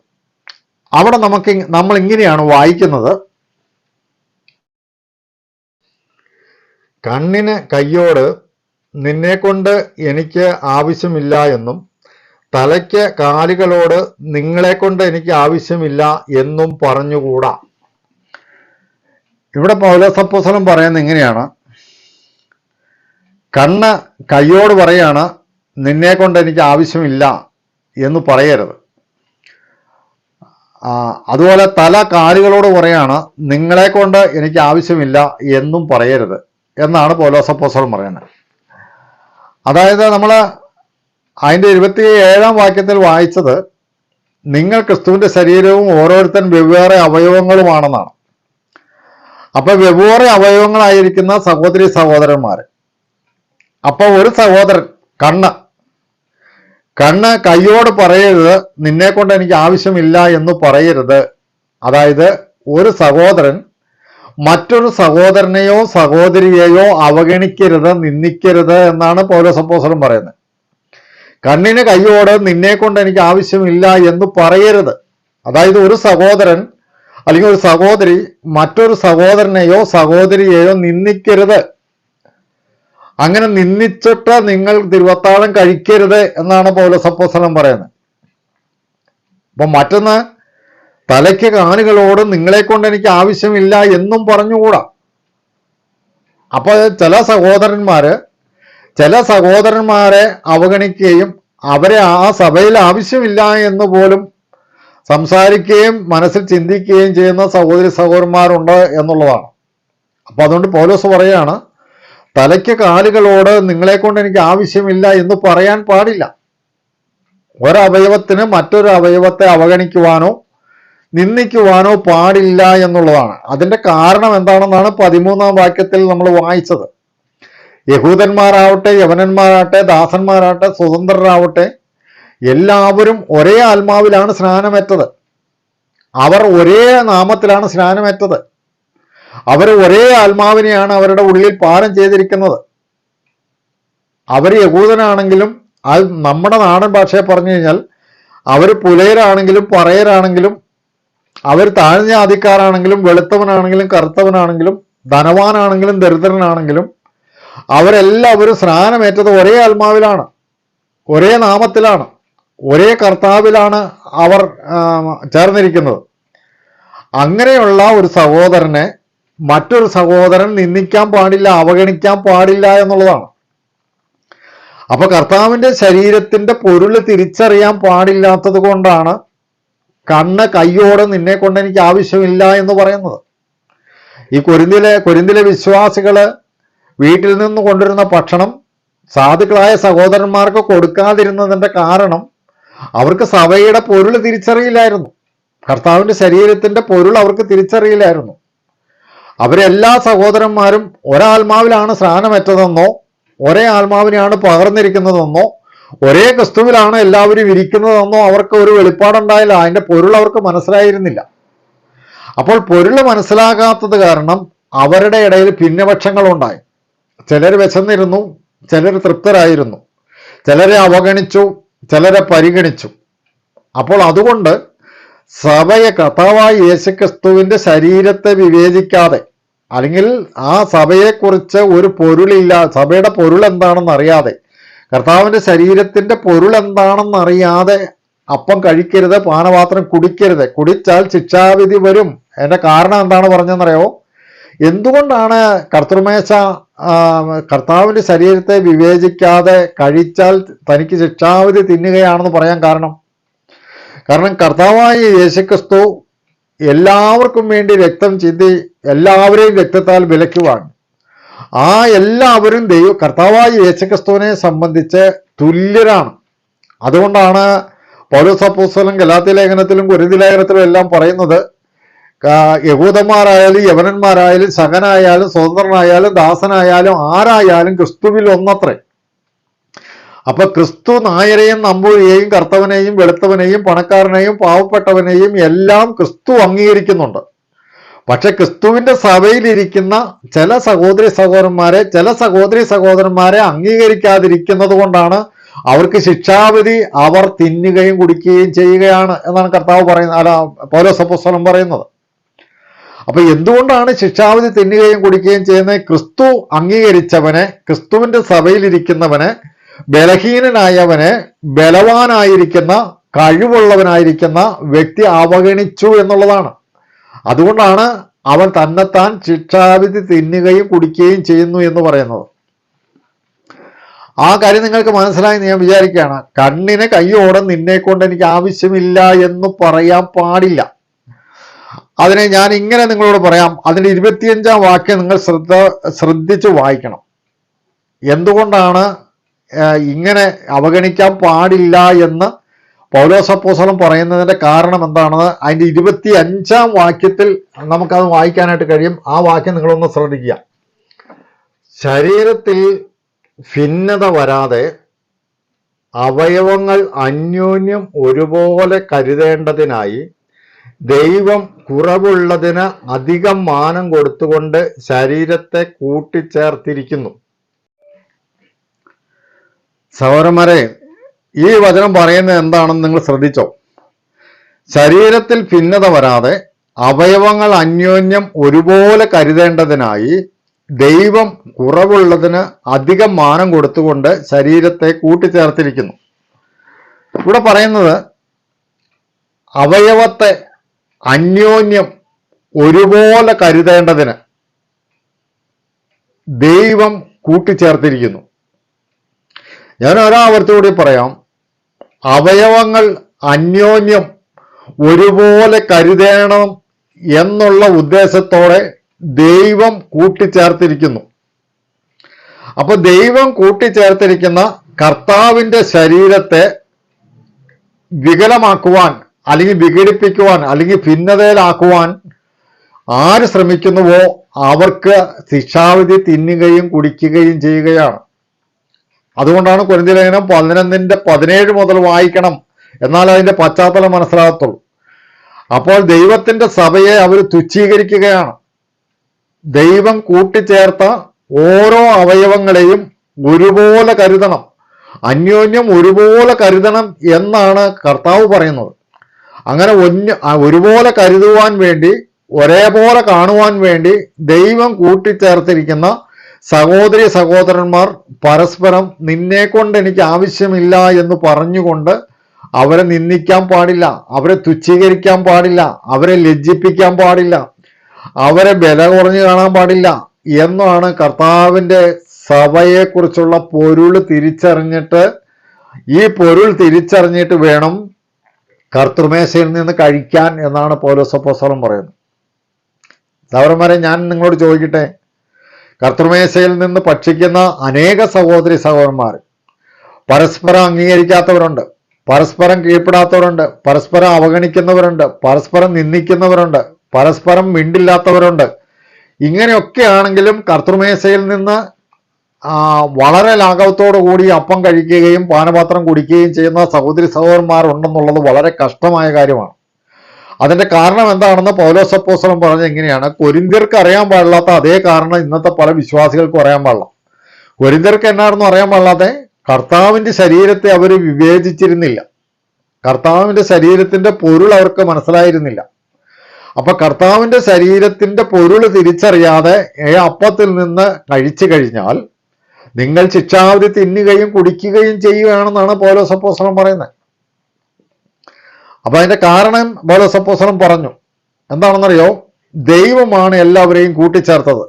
അവിടെ നമുക്ക് നമ്മൾ ഇങ്ങനെയാണ് വായിക്കുന്നത്. കണ്ണിന് കയ്യോട് നിന്നെക്കൊണ്ട് എനിക്ക് ആവശ്യമില്ല എന്നും തലയ്ക്ക് കാലുകളോട് നിങ്ങളെക്കൊണ്ട് എനിക്ക് ആവശ്യമില്ല എന്നും പറഞ്ഞുകൂടാ. ഇവിടെ പൗലോസപ്പോസലം പറയുന്നത് ഇങ്ങനെയാണ്. കണ്ണ് കയ്യോട് പറയാണ് നിന്നെ കൊണ്ട് എനിക്ക് ആവശ്യമില്ല എന്ന് പറയരുത്. അതുപോലെ തല കാലുകളോട് പറയാണ് നിങ്ങളെ കൊണ്ട് എനിക്ക് ആവശ്യമില്ല എന്നും പറയരുത്. എന്നാണ് പൗലോസപ്പോസലം പറയുന്നത്. അതായത് നമ്മൾ അതിന്റെ ഇരുപത്തി ഏഴാം വാക്യത്തിൽ വായിച്ചത് നിങ്ങൾ ക്രിസ്തുവിന്റെ ശരീരവും ഓരോരുത്തൻ വെവ്വേറെ അവയവങ്ങളുമാണെന്നാണ്. അപ്പൊ വെവ്വേറെ അവയവങ്ങളായിരിക്കുന്ന സഹോദരി സഹോദരന്മാർ അപ്പൊ ഒരു സഹോദരൻ കണ്ണ്. കണ്ണ് കയ്യോട് പറയരുത് നിന്നെ കൊണ്ട് എനിക്ക് ആവശ്യമില്ല എന്ന് പറയരുത്. അതായത് ഒരു സഹോദരൻ മറ്റൊരു സഹോദരനെയോ സഹോദരിയെയോ അവഗണിക്കരുത് നിന്ദിക്കരുത് എന്നാണ് പൗരസപ്പോസനം പറയുന്നത്. കണ്ണിന് കയ്യോട് നിന്നെ കൊണ്ട് എനിക്ക് ആവശ്യമില്ല എന്ന് പറയരുത്. അതായത് ഒരു സഹോദരൻ അല്ലെങ്കിൽ ഒരു സഹോദരി മറ്റൊരു സഹോദരനെയോ സഹോദരിയെയോ നിന്ദിക്കരുത്. അങ്ങനെ നിന്ദിച്ചിട്ട് നിങ്ങൾ തിരുവത്താഴം കഴിക്കരുത് എന്നാണ് പൗലസപ്പോസനം പറയുന്നത്. അപ്പൊ മറ്റൊന്ന് തലയ്ക്ക് കാലുകളോട് നിങ്ങളെ കൊണ്ട് എനിക്ക് ആവശ്യമില്ല എന്നും പറഞ്ഞുകൂടാ. അപ്പൊ ചില സഹോദരന്മാര് ചില സഹോദരന്മാരെ അവഗണിക്കുകയും അവരെ ആ സഭയിൽ ആവശ്യമില്ല എന്ന് പോലും സംസാരിക്കുകയും മനസ്സിൽ ചിന്തിക്കുകയും ചെയ്യുന്ന സഹോദരി സഹോദരന്മാരുണ്ട് എന്നുള്ളതാണ്. അപ്പൊ അതുകൊണ്ട് പോലീസ് പറയാണ് തലയ്ക്ക് കാലുകളോട് നിങ്ങളെ കൊണ്ട് എനിക്ക് ആവശ്യമില്ല എന്ന് പറയാൻ പാടില്ല. ഒരവയവത്തിന് മറ്റൊരു അവയവത്തെ അവഗണിക്കുവാനോ നിന്ദിക്കുവാനോ പാടില്ല എന്നുള്ളതാണ്. അതിന്റെ കാരണം എന്താണെന്നാണ് പതിമൂന്നാം വാക്യത്തിൽ നമ്മൾ വായിച്ചത്. യഹൂദന്മാരാവട്ടെ യവനന്മാരാവട്ടെ ദാസന്മാരാവട്ടെ സ്വതന്ത്രരാവട്ടെ എല്ലാവരും ഒരേ ആത്മാവിലാണ് സ്നാനമേറ്റത്. അവർ ഒരേ നാമത്തിലാണ് സ്നാനമേറ്റത്. അവർ ഒരേ ആത്മാവിനെയാണ് അവരുടെ ഉള്ളിൽ പാനം ചെയ്തിരിക്കുന്നത്. അവർ യഹൂദനാണെങ്കിലും അത് നമ്മുടെ നാടൻ ഭാഷയെ പറഞ്ഞു കഴിഞ്ഞാൽ അവർ പുലയരാണെങ്കിലും പറയരാണെങ്കിലും അവർ താഴ്ന്ന ജാതിക്കാരാണെങ്കിലും വെളുത്തവനാണെങ്കിലും കറുത്തവനാണെങ്കിലും ധനവാനാണെങ്കിലും ദരിദ്രനാണെങ്കിലും അവരെല്ലാവരും സ്നാനമേറ്റത് ഒരേ ആത്മാവിലാണ് ഒരേ നാമത്തിലാണ് ഒരേ കർത്താവിലാണ് അവർ ചേർന്നിരിക്കുന്നത്. അങ്ങനെയുള്ള ഒരു സഹോദരനെ മറ്റൊരു സഹോദരൻ നിന്ദിക്കാൻ പാടില്ല അവഗണിക്കാൻ പാടില്ല എന്നുള്ളതാണ്. അപ്പൊ കർത്താവിന്റെ ശരീരത്തിന്റെ പൊരുൾ തിരിച്ചറിയാൻ പാടില്ലാത്തത് കൊണ്ടാണ് കണ്ണ് കയ്യോടെ നിന്നെ കൊണ്ട് എനിക്ക് ആവശ്യമില്ല എന്ന് പറയുന്നത്. ഈ കൊരിന്തിലെ കൊരിന്തിലെ വിശ്വാസികൾ വീട്ടിൽ നിന്ന് കൊണ്ടുവരുന്ന ഭക്ഷണം സാധുക്കളായ സഹോദരന്മാർക്ക് കൊടുക്കാതിരുന്നതിന്റെ കാരണം അവർക്ക് സഭയുടെ പൊരുൾ തിരിച്ചറിയില്ലായിരുന്നു. കർത്താവിന്റെ ശരീരത്തിന്റെ പൊരുൾ അവർക്ക് തിരിച്ചറിയില്ലായിരുന്നു. അവരെല്ലാ സഹോദരന്മാരും ഒരാത്മാവിലാണ് സ്നാനമറ്റതെന്നോ ഒരേ ആത്മാവിനെയാണ് പകർന്നിരിക്കുന്നതെന്നോ ഒരേ ക്രിസ്തുവിലാണ് എല്ലാവരും ഇരിക്കുന്നതെന്നോ അവർക്ക് ഒരു വെളിപ്പാടുണ്ടായില്ല. അതിന്റെ പൊരുൾ അവർക്ക് മനസ്സിലായിരുന്നില്ല. അപ്പോൾ പൊരുൾ മനസ്സിലാകാത്തത് കാരണം അവരുടെ ഇടയിൽ ഭിന്നപക്ഷങ്ങളുണ്ടായി. ചിലർ വിശന്നിരുന്നു ചിലർ തൃപ്തരായിരുന്നു ചിലരെ അവഗണിച്ചു ചിലരെ പരിഗണിച്ചു. അപ്പോൾ അതുകൊണ്ട് സഭയെ കർത്താവായ യേശുക്രിസ്തുവിന്റെ ശരീരത്തെ വിവേചിക്കാതെ അല്ലെങ്കിൽ ആ സഭയെക്കുറിച്ച് ഒരു പൊരുളില്ല സഭയുടെ പൊരുൾ എന്താണെന്ന് അറിയാതെ കർത്താവിന്റെ ശരീരത്തിന്റെ പൊരുൾ എന്താണെന്നറിയാതെ അപ്പം കഴിക്കരുത് പാനപാത്രം കുടിക്കരുത്. കുടിച്ചാൽ ശിക്ഷാവിധി വരും. എന്റെ കാരണം എന്താണ് പറഞ്ഞതെന്നറിയോ എന്തുകൊണ്ടാണ് കർത്തൃമേശ കർത്താവിന്റെ ശരീരത്തെ വിവേചിക്കാതെ കഴിച്ചാൽ തനിക്ക് ശിക്ഷാവിധി തിന്നുകയാണെന്ന് പറയാൻ കാരണം? കാരണം കർത്താവായ യേശുക്രിസ്തു എല്ലാവർക്കും വേണ്ടി രക്തം ചിന്തി എല്ലാവരെയും രക്തത്താൽ വിലക്ക് വാങ്ങി ആ എല്ലാവരും ദൈവ കർത്താവായ യേശുക്രിസ്തുവിനെ സംബന്ധിച്ച് തുല്യരാണ്. അതുകൊണ്ടാണ് പൗരസപ്പോസ്തലം ഗലാത്തി ലേഖനത്തിലും കുരുതി ലേഖനത്തിലും എല്ലാം പറയുന്നത് യഹൂദന്മാരായാലും യവനന്മാരായാലും സഹനായാലും സ്വതന്ത്രനായാലും ദാസനായാലും ആരായാലും ക്രിസ്തുവിൽ ഒന്നത്രേ. അപ്പൊ ക്രിസ്തു നായരെയും നമ്പൂരിയെയും കർത്തവനെയും വെളുത്തവനെയും പണക്കാരനെയും പാവപ്പെട്ടവനെയും എല്ലാം ക്രിസ്തു അംഗീകരിക്കുന്നുണ്ട്. പക്ഷെ ക്രിസ്തുവിന്റെ സഭയിലിരിക്കുന്ന ചില സഹോദരി സഹോദരന്മാരെ ചില സഹോദരി സഹോദരന്മാരെ അംഗീകരിക്കാതിരിക്കുന്നത് കൊണ്ടാണ് അവർക്ക് ശിക്ഷാവിധി അവർ തിന്നുകയും കുടിക്കുകയും ചെയ്യുകയാണ് എന്നാണ് കർത്താവ് പറയുന്നത് അല്ല പൗലോസപ്പോസ്തലൻ പറയുന്നത്. അപ്പൊ എന്തുകൊണ്ടാണ് ശിക്ഷാവിധി തിന്നുകയും കുടിക്കുകയും ചെയ്യുന്നത്? ക്രിസ്തു അംഗീകരിച്ചവനെ ക്രിസ്തുവിന്റെ സഭയിലിരിക്കുന്നവനെ ബലഹീനനായവനെ ബലവാനായിരിക്കുന്ന കഴിവുള്ളവനായിരിക്കുന്ന വ്യക്തി അവഗണിച്ചു എന്നുള്ളതാണ്. അതുകൊണ്ടാണ് അവൻ തന്നെത്താൻ ശിക്ഷാവിധി തിന്നുകയും കുടിക്കുകയും ചെയ്യുന്നു എന്ന് പറയുന്നത്. ആ കാര്യം നിങ്ങൾക്ക് മനസ്സിലായി ഞാൻ വിചാരിക്കുകയാണ്. കണ്ണിന് കയ്യോടെ നിന്നെ കൊണ്ട് എനിക്ക് ആവശ്യമില്ല എന്ന് പറയാൻ പാടില്ല. അതിനെ ഞാൻ ഇങ്ങനെ നിങ്ങളോട് പറയാം. അതിന്റെ ഇരുപത്തിയഞ്ചാം വാക്യം നിങ്ങൾ ശ്രദ്ധ ശ്രദ്ധിച്ച് വായിക്കണം. എന്തുകൊണ്ടാണ് ഇങ്ങനെ അവഗണിക്കാൻ പാടില്ല എന്ന് പൗലോസപ്പോസളം പറയുന്നതിന്റെ കാരണം എന്താണെന്ന് അതിന്റെ ഇരുപത്തി അഞ്ചാം വാക്യത്തിൽ നമുക്കത് വായിക്കാനായിട്ട് കഴിയും. ആ വാക്യം നിങ്ങളൊന്ന് ശ്രദ്ധിക്കുക. ശരീരത്തിൽ ഭിന്നത വരാതെ അവയവങ്ങൾ അന്യോന്യം ഒരുപോലെ കരുതേണ്ടതിനായി ദൈവം കുറവുള്ളതിന് അധികം മാനം കൊടുത്തുകൊണ്ട് ശരീരത്തെ കൂട്ടിച്ചേർത്തിരിക്കുന്നു. സഹോദരന്മാരെ ഈ വചനം പറയുന്നത് എന്താണെന്ന് നിങ്ങൾ ശ്രദ്ധിച്ചോ? ശരീരത്തിൽ ഭിന്നത വരാതെ അവയവങ്ങൾ അന്യോന്യം ഒരുപോലെ കരുതേണ്ടതിനായി ദൈവം കുറവുള്ളതിന് അധികം മാനം കൊടുത്തുകൊണ്ട് ശരീരത്തെ കൂട്ടിച്ചേർത്തിരിക്കുന്നു. ഇവിടെ പറയുന്നത് അവയവത്തെ അന്യോന്യം ഒരുപോലെ കരുതേണ്ടതിന് ദൈവം കൂട്ടിച്ചേർത്തിരിക്കുന്നു. ഞാൻ ഒരാവർത്തിയോടെ പറയാം. അവയവങ്ങൾ അന്യോന്യം ഒരുപോലെ കരുതേണം എന്നുള്ള ഉദ്ദേശത്തോടെ ദൈവം കൂട്ടിച്ചേർത്തിരിക്കുന്നു. അപ്പൊ ദൈവം കൂട്ടിച്ചേർത്തിരിക്കുന്ന കർത്താവിന്റെ ശരീരത്തെ വികലമാക്കുവാൻ അല്ലെങ്കിൽ വിഘടിപ്പിക്കുവാൻ അല്ലെങ്കിൽ ഭിന്നതയിലാക്കുവാൻ ആര് ശ്രമിക്കുന്നുവോ അവർക്ക് ശിക്ഷാവിധി തിന്നുകയും കുടിക്കുകയും ചെയ്യുകയാണ്. അതുകൊണ്ടാണ് കുരന്തി ലേഖനം പതിനൊന്നിന്റെ പതിനേഴ് മുതൽ വായിക്കണം എന്നാൽ അതിന്റെ പശ്ചാത്തലം മനസ്സിലാകത്തുള്ളൂ. അപ്പോൾ ദൈവത്തിന്റെ സഭയെ അവർ തുച്ഛീകരിക്കുകയാണ്. ദൈവം കൂട്ടിച്ചേർത്ത ഓരോ അവയവങ്ങളെയും ഒരുപോലെ കരുതണം. അന്യോന്യം ഒരുപോലെ കരുതണം എന്നാണ് കർത്താവ് പറയുന്നത്. അങ്ങനെ ഒന്ന് ഒരുപോലെ കരുതുവാൻ വേണ്ടി ഒരേപോലെ കാണുവാൻ വേണ്ടി ദൈവം കൂട്ടിച്ചേർത്തിരിക്കുന്ന സഹോദരി സഹോദരന്മാർ പരസ്പരം നിന്നെ കൊണ്ട് എനിക്ക് ആവശ്യമില്ല എന്ന് പറഞ്ഞുകൊണ്ട് അവരെ നിന്ദിക്കാൻ പാടില്ല അവരെ തുച്ഛീകരിക്കാൻ പാടില്ല അവരെ ലജ്ജിപ്പിക്കാൻ പാടില്ല അവരെ വില കുറഞ്ഞു കാണാൻ പാടില്ല എന്നാണ് കർത്താവിന്റെ സഭയെക്കുറിച്ചുള്ള പൊരുൾ തിരിച്ചറിഞ്ഞിട്ട് ഈ പൊരുൾ തിരിച്ചറിഞ്ഞിട്ട് വേണം കർത്തൃമേശയിൽ നിന്ന് കഴിക്കാൻ എന്നാണ് പൗലോസപ്പോസ്തലൻ പറയുന്നത്. സൗരന്മാരെ ഞാൻ നിങ്ങളോട് ചോദിക്കട്ടെ? കർത്തൃമേശയിൽ നിന്ന് ഭക്ഷിക്കുന്ന അനേക സഹോദരി സഹോദരന്മാർ. പരസ്പരം അംഗീകരിക്കാത്തവരുണ്ട്. പരസ്പരം കീഴ്പ്പെടാത്തവരുണ്ട്. പരസ്പരം അവഗണിക്കുന്നവരുണ്ട്. പരസ്പരം നിന്ദിക്കുന്നവരുണ്ട്. പരസ്പരം മിണ്ടില്ലാത്തവരുണ്ട്. ഇങ്ങനെയൊക്കെ ആണെങ്കിലും കർത്തൃമേശയിൽ നിന്ന് വളരെ ലാഘവത്തോടു കൂടി അപ്പം കഴിക്കുകയും പാനപാത്രം കുടിക്കുകയും ചെയ്യുന്ന സഹോദരി സഹോദരന്മാരുണ്ടെന്നുള്ളത് വളരെ കഷ്ടമായ കാര്യമാണ്. അതിന്റെ കാരണം എന്താണെന്ന് പൗലോസപ്പോസ്വലം പറഞ്ഞ എങ്ങനെയാണ്? കൊരിന്തിയർക്ക് അറിയാൻ പാടില്ലാത്ത അതേ കാരണം ഇന്നത്തെ പല വിശ്വാസികൾക്കും അറിയാൻ പാടില്ല. കൊരിന്തിയർക്ക് എന്നാണെന്ന് അറിയാൻ പാടില്ലാതെ കർത്താവിന്റെ ശരീരത്തെ അവർ വിവേചിച്ചിരുന്നില്ല. കർത്താവിന്റെ ശരീരത്തിന്റെ പൊരുൾ അവർക്ക് മനസ്സിലായിരുന്നില്ല. അപ്പൊ കർത്താവിന്റെ ശരീരത്തിന്റെ പൊരുൾ തിരിച്ചറിയാതെ അപ്പത്തിൽ നിന്ന് കഴിച്ചു കഴിഞ്ഞാൽ നിങ്ങൾ ശിക്ഷാവധി തിന്നുകയും കുടിക്കുകയും ചെയ്യുകയാണെന്നാണ് പൗലോസപ്പോസ്തലൻ പറയുന്നത്. അപ്പൊ അതിന്റെ കാരണം പൗലോസപ്പോസ്തലൻ പറഞ്ഞു. എന്താണെന്നറിയോ? ദൈവമാണ് എല്ലാവരെയും കൂട്ടിച്ചേർത്തത്.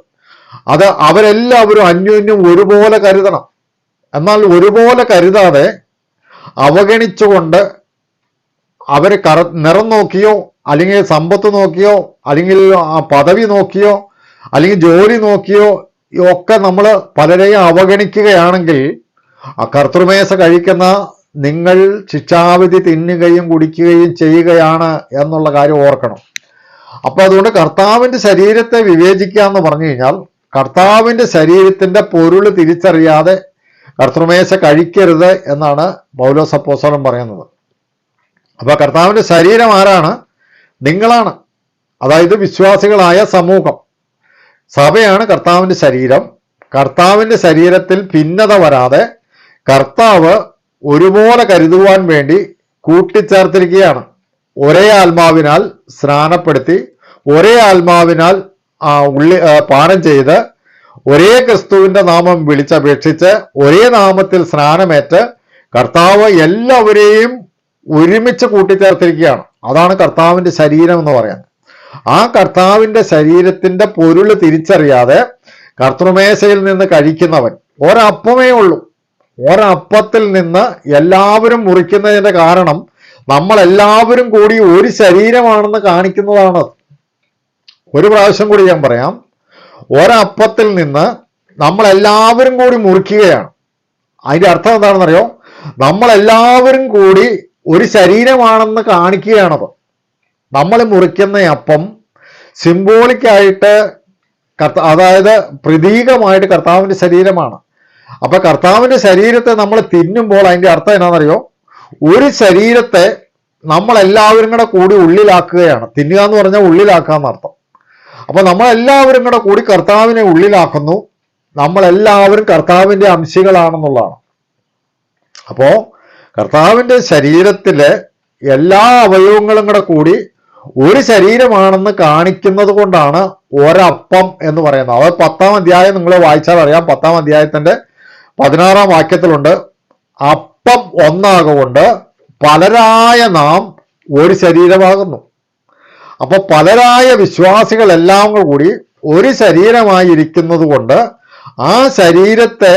അത് അവരെല്ലാവരും അന്യോന്യം ഒരുപോലെ കരുതണം. എന്നാൽ ഒരുപോലെ കരുതാതെ അവഗണിച്ചുകൊണ്ട് അവരെ കറ നിറം നോക്കിയോ അല്ലെങ്കിൽ സമ്പത്ത് നോക്കിയോ അല്ലെങ്കിൽ ആ പദവി നോക്കിയോ അല്ലെങ്കിൽ ജോലി നോക്കിയോ ഒക്കെ നമ്മൾ പലരെയും അവഗണിക്കുകയാണെങ്കിൽ ആ കർത്തൃമേശ കഴിക്കുന്ന നിങ്ങൾ ശിക്ഷാവിധി തിന്നുകയും കുടിക്കുകയും ചെയ്യുകയാണ് എന്നുള്ള കാര്യം ഓർക്കണം. അപ്പോൾ അതുകൊണ്ട് കർത്താവിന്റെ ശരീരത്തെ വിവേചിക്കുക എന്ന് പറഞ്ഞു കഴിഞ്ഞാൽ കർത്താവിന്റെ ശരീരത്തിന്റെ പൊരുൾ തിരിച്ചറിയാതെ കർത്തൃമേശ കഴിക്കരുത് എന്നാണ് പൗലോ അപ്പോസ്തലൻ പറയുന്നത്. അപ്പോൾ കർത്താവിന്റെ ശരീരം ആരാണ്? നിങ്ങളാണ്. അതായത് വിശ്വാസികളായ സമൂഹം. സഭയാണ് കർത്താവിന്റെ ശരീരം. കർത്താവിന്റെ ശരീരത്തിൽ ഭിന്നത വരാതെ കർത്താവ് ഒരുപോലെ കരുതുവാൻ വേണ്ടി കൂട്ടിച്ചേർത്തിരിക്കുകയാണ്. ഒരേ ആത്മാവിനാൽ സ്നാനപ്പെടുത്തി ഒരേ ആത്മാവിനാൽ ഉള്ളി പാനം ചെയ്ത് ഒരേ ക്രിസ്തുവിന്റെ നാമം വിളിച്ചപേക്ഷിച്ച് ഒരേ നാമത്തിൽ സ്നാനമേറ്റ് കർത്താവ് എല്ലാവരെയും ഒരുമിച്ച് കൂട്ടിച്ചേർത്തിരിക്കുകയാണ്. അതാണ് കർത്താവിന്റെ ശരീരം എന്ന് പറയാൻ ആ കർത്താവിന്റെ ശരീരത്തിന്റെ പൊരുൾ തിരിച്ചറിയാതെ കർത്തൃമേശയിൽ നിന്ന് കഴിക്കുന്നവൻ. ഒരപ്പമേ ഉള്ളൂ. ഒരപ്പത്തിൽ നിന്ന് എല്ലാവരും മുറിക്കുന്നതിന്റെ കാരണം നമ്മൾ എല്ലാവരും കൂടി ഒരു ശരീരമാണെന്ന് കാണിക്കുന്നതാണ്. ഒരു പ്രാവശ്യം കൂടി ഞാൻ പറയാം. ഒരപ്പത്തിൽ നിന്ന് നമ്മൾ എല്ലാവരും കൂടി മുറിക്കുകയാണ്. അതിന്റെ അർത്ഥം എന്താണെന്നറിയോ? നമ്മൾ എല്ലാവരും കൂടി ഒരു ശരീരമാണെന്ന് കാണിക്കുകയാണത് നമ്മൾ മുറിക്കുന്ന അപ്പം സിംബോളിക്കായിട്ട് കർത്ത അതായത് പ്രതീകമായിട്ട് കർത്താവിന്റെ ശരീരമാണ്. അപ്പൊ കർത്താവിന്റെ ശരീരത്തെ നമ്മൾ തിന്നുമ്പോൾ അതിന്റെ അർത്ഥം എന്നാണെന്നറിയോ ഒരു ശരീരത്തെ നമ്മൾ എല്ലാവരും കൂടെ കൂടി ഉള്ളിലാക്കുകയാണ്. തിന്നുക എന്ന് പറഞ്ഞാൽ ഉള്ളിലാക്കുക എന്നർത്ഥം. അപ്പൊ നമ്മളെല്ലാവരും കൂടെ കൂടി കർത്താവിനെ ഉള്ളിലാക്കുന്നു. നമ്മളെല്ലാവരും കർത്താവിന്റെ അംശികളാണെന്നുള്ളതാണ്. അപ്പോ കർത്താവിന്റെ ശരീരത്തിലെ എല്ലാ അവയവങ്ങളും കൂടെ കൂടി ഒരു ശരീരമാണെന്ന് കാണിക്കുന്നത് കൊണ്ടാണ് ഒരപ്പം എന്ന് പറയുന്നത്. അത് പത്താം അധ്യായം നിങ്ങൾ വായിച്ചാൽ അറിയാം. പത്താം അധ്യായത്തിന്റെ പതിനാറാം വാക്യത്തിലുണ്ട്. അപ്പം ഒന്നാകൊണ്ട് പലരായ നാം ഒരു ശരീരമാകുന്നു. അപ്പൊ പലരായ വിശ്വാസികളെല്ലാം കൂടി ഒരു ശരീരമായി ഇരിക്കുന്നത് കൊണ്ട് ആ ശരീരത്തെ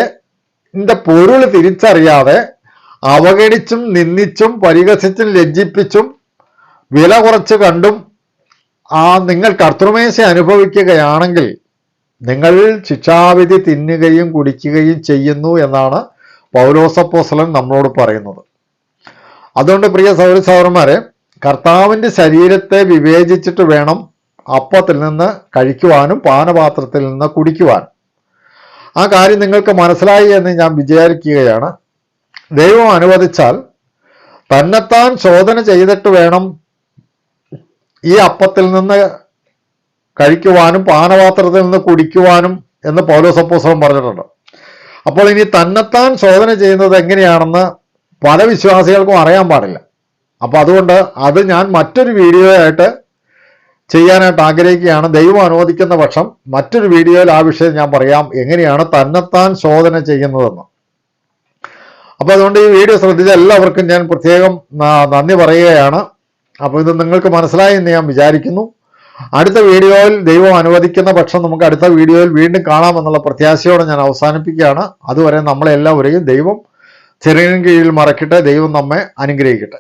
പൊരുൾ തിരിച്ചറിയാതെ അവഗണിച്ചും നിന്ദിച്ചും പരിഹസിച്ചും ലജ്ജിപ്പിച്ചും വില കുറച്ച് കണ്ടും ആ നിങ്ങൾ കർത്തൃമേശ അനുഭവിക്കുകയാണെങ്കിൽ നിങ്ങൾ ശിക്ഷാവിധി തിന്നുകയും കുടിക്കുകയും ചെയ്യുന്നു എന്നാണ് പൗലോസപ്പോസലൻ നമ്മളോട് പറയുന്നത്. അതുകൊണ്ട് പ്രിയ സൗര സൗരന്മാരെ കർത്താവിന്റെ ശരീരത്തെ വിവേചിച്ചിട്ട് വേണം അപ്പത്തിൽ നിന്ന് കഴിക്കുവാനും പാനപാത്രത്തിൽ നിന്ന് കുടിക്കുവാനും. ആ കാര്യം നിങ്ങൾക്ക് മനസ്സിലായി എന്ന് ഞാൻ വിചാരിക്കുകയാണ്. ദൈവം അനുവദിച്ചാൽ തന്നെത്താൻ ശോധന ചെയ്തിട്ട് വേണം ഈ അപ്പത്തിൽ നിന്ന് കഴിക്കുവാനും പാനപാത്രത്തിൽ നിന്ന് കുടിക്കുവാനും എന്ന് പൗലോസപ്പോസവും പറഞ്ഞിട്ടുണ്ട്. അപ്പോൾ ഇനി തന്നെത്താൻ ശോധന ചെയ്യുന്നത് എങ്ങനെയാണെന്ന് പല വിശ്വാസികൾക്കും അറിയാൻ പാടില്ല. അപ്പൊ അതുകൊണ്ട് അത് ഞാൻ മറ്റൊരു വീഡിയോ ആയിട്ട് ചെയ്യാനായിട്ട് ആഗ്രഹിക്കുകയാണ്. ദൈവം അനുവദിക്കുന്ന പക്ഷം മറ്റൊരു വീഡിയോയിൽ ആ വിഷയം ഞാൻ പറയാം. എങ്ങനെയാണ് തന്നെത്താൻ ശോധന ചെയ്യുന്നതെന്ന്. അപ്പൊ അതുകൊണ്ട് ഈ വീഡിയോ ശ്രദ്ധിച്ച എല്ലാവർക്കും ഞാൻ പ്രത്യേകം നന്ദി പറയുകയാണ്. അപ്പോൾ ഇത് നിങ്ങൾക്ക് മനസ്സിലായി എന്ന് ഞാൻ വിചാരിക്കുന്നു. അടുത്ത വീഡിയോയിൽ ദൈവം അനുവദിക്കുന്ന പക്ഷം നമുക്ക് അടുത്ത വീഡിയോയിൽ വീണ്ടും കാണാമെന്നുള്ള പ്രത്യാശയോടെ ഞാൻ അവസാനിപ്പിക്കുകയാണ്. അതുവരെ നമ്മളെല്ലാവരെയും ദൈവം ചെറിയ കീഴിൽ മറക്കട്ടെ ദൈവം നമ്മെ അനുഗ്രഹിക്കട്ടെ.